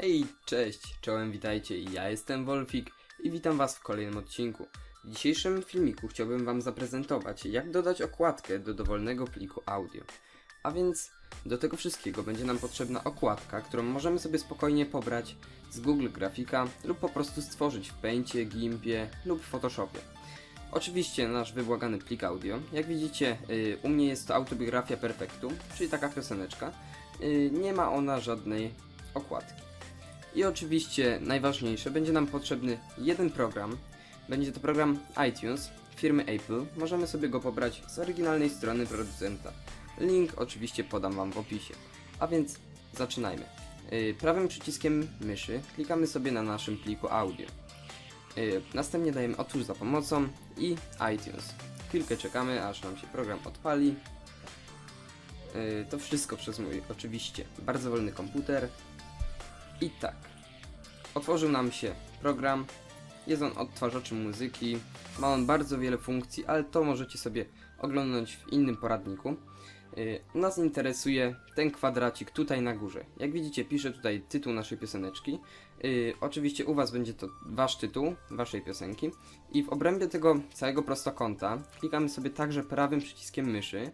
Hej, cześć, czołem, witajcie, ja jestem Wolfik i witam was w kolejnym odcinku. W dzisiejszym filmiku chciałbym wam zaprezentować, jak dodać okładkę do dowolnego pliku audio. A więc do tego wszystkiego będzie nam potrzebna okładka, którą możemy sobie spokojnie pobrać z Google Grafika lub po prostu stworzyć w Paintie, Gimpie lub Photoshopie. Oczywiście nasz wybłagany plik audio. Jak widzicie, y, u mnie jest to autobiografia Perfektu, czyli taka pioseneczka. Y, nie ma ona żadnej okładki. I oczywiście najważniejsze, będzie nam potrzebny jeden program. Będzie to program iTunes firmy Apple. Możemy sobie go pobrać z oryginalnej strony producenta. Link oczywiście podam Wam w opisie. A więc zaczynajmy. Yy, Prawym przyciskiem myszy klikamy sobie na naszym pliku audio. Yy, Następnie dajemy otwórz za pomocą i iTunes. Chwilkę czekamy, aż nam się program odpali. Yy, To wszystko przez mój oczywiście bardzo wolny komputer. I tak. Otworzył nam się program. Jest on odtwarzaczem muzyki. Ma on bardzo wiele funkcji, ale to możecie sobie oglądać w innym poradniku. Yy, nas interesuje ten kwadracik tutaj na górze. Jak widzicie, piszę tutaj tytuł naszej pioseneczki. Yy, oczywiście u Was będzie to Wasz tytuł, Waszej piosenki. I w obrębie tego całego prostokąta klikamy sobie także prawym przyciskiem myszy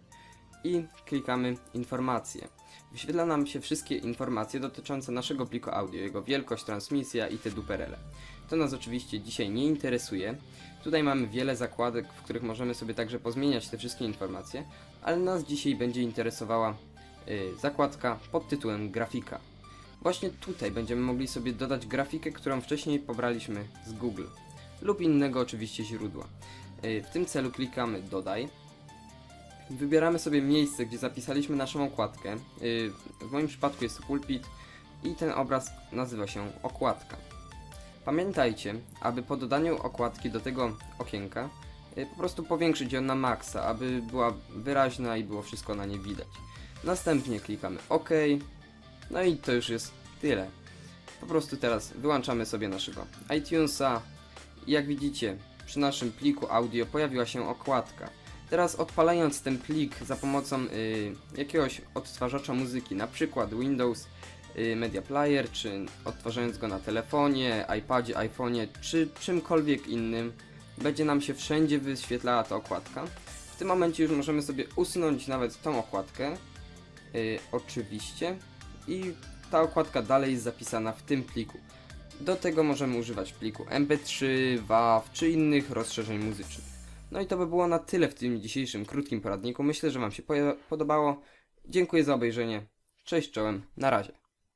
i klikamy informacje. Wyświetla nam się wszystkie informacje dotyczące naszego pliku audio, jego wielkość, transmisja i te duperele. To nas oczywiście dzisiaj nie interesuje. Tutaj mamy wiele zakładek, w których możemy sobie także pozmieniać te wszystkie informacje, ale nas dzisiaj będzie interesowała y, zakładka pod tytułem grafika. Właśnie tutaj będziemy mogli sobie dodać grafikę, którą wcześniej pobraliśmy z Google lub innego oczywiście źródła. Y, w tym celu klikamy dodaj Wybieramy sobie miejsce, gdzie zapisaliśmy naszą okładkę. Yy, W moim przypadku jest to pulpit i ten obraz nazywa się okładka. Pamiętajcie, aby po dodaniu okładki do tego okienka yy, po prostu powiększyć ją na maksa, aby była wyraźna i było wszystko na niej widać. Następnie klikamy OK. No i to już jest tyle. Po prostu teraz wyłączamy sobie naszego iTunesa i jak widzicie przy naszym pliku audio pojawiła się okładka. Teraz odpalając ten plik za pomocą y, jakiegoś odtwarzacza muzyki, na przykład Windows y, Media Player, czy odtwarzając go na telefonie, iPadzie, iPhone'ie, czy czymkolwiek innym, będzie nam się wszędzie wyświetlała ta okładka. W tym momencie już możemy sobie usunąć nawet tą okładkę, y, oczywiście, i ta okładka dalej jest zapisana w tym pliku. Do tego możemy używać pliku MP3, WAV czy innych rozszerzeń muzycznych. No i to by było na tyle w tym dzisiejszym krótkim poradniku. Myślę, że Wam się podobało. Dziękuję za obejrzenie. Cześć czołem, na razie.